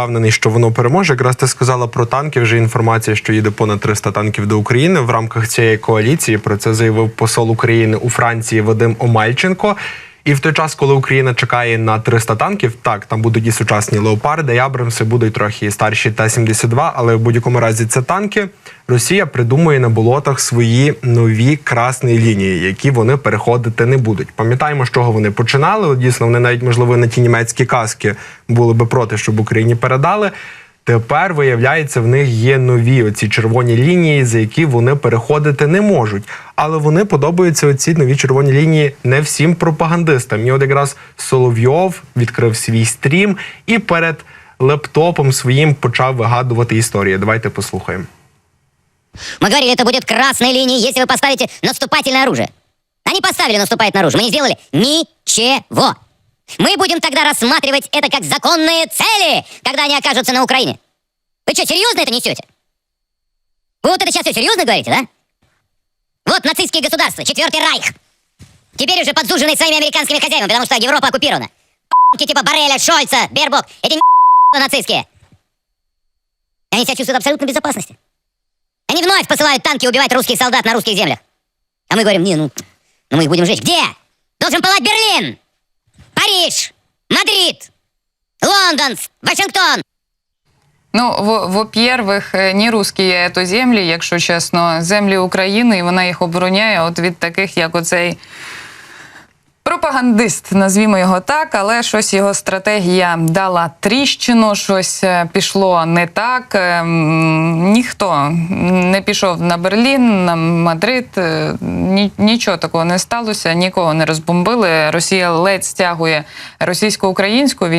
впевнений, що воно переможе. Якраз ти сказала про танки. Вже інформація, що їде понад 300 танків до України в рамках цієї коаліції. Про це заявив посол України у Франції Вадим Омальченко. І в той час, коли Україна чекає на 300 танків, так там будуть і сучасні леопарди, і Абрамси, будуть трохи старші Т-72, але в будь-якому разі це танки. Росія придумує на болотах свої нові красні лінії, які вони переходити не будуть. Пам'ятаємо, з чого вони починали. От, Дійсно, вони навіть можливо на ті німецькі каски були би проти, щоб Україні передали. Тепер виявляється, в них є нові оці червоні лінії, за які вони переходити не можуть. Але вони подобаються оці нові червоні лінії не всім пропагандистам. І от якраз Соловйов відкрив свій стрім і перед лептопом своїм почав вигадувати історії. Давайте послухаємо. Мы говорили, это будет красной линией, если вы поставите наступательное оружие. Они поставили наступательное оружие, мы не сделали ничего. Мы будем тогда рассматривать это как законные цели, когда они окажутся на Украине. Вы что, серьезно это несете? Вы вот это сейчас все серьезно говорите, да? Вот нацистские государства, Четвертый Райх. Теперь уже подзуженный своими американскими хозяевами, потому что Европа оккупирована. П***ки типа Барреля, Шольца, Бербок, эти нацистские. Они себя чувствуют абсолютно в безопасности. Они вновь посылают танки убивать русских солдат на русских землях. А мы говорим, не, ну, ну мы их будем жечь. Где? Должен пылать Берлин, Париж, Мадрид, Лондон, Вашингтон. Ну, во- во-первых, е, ні русські то землі, якщо чесно, землі України, і вона їх обороняє от від таких, як оцей пропагандист, назвімо його так, але щось його стратегія дала тріщину, щось е, пішло не так. Е, Ніхто не пішов на Берлін, на Мадрид, е, нічого такого не сталося, нікого не розбомбили. Росія ледь стягує російсько-українську війну.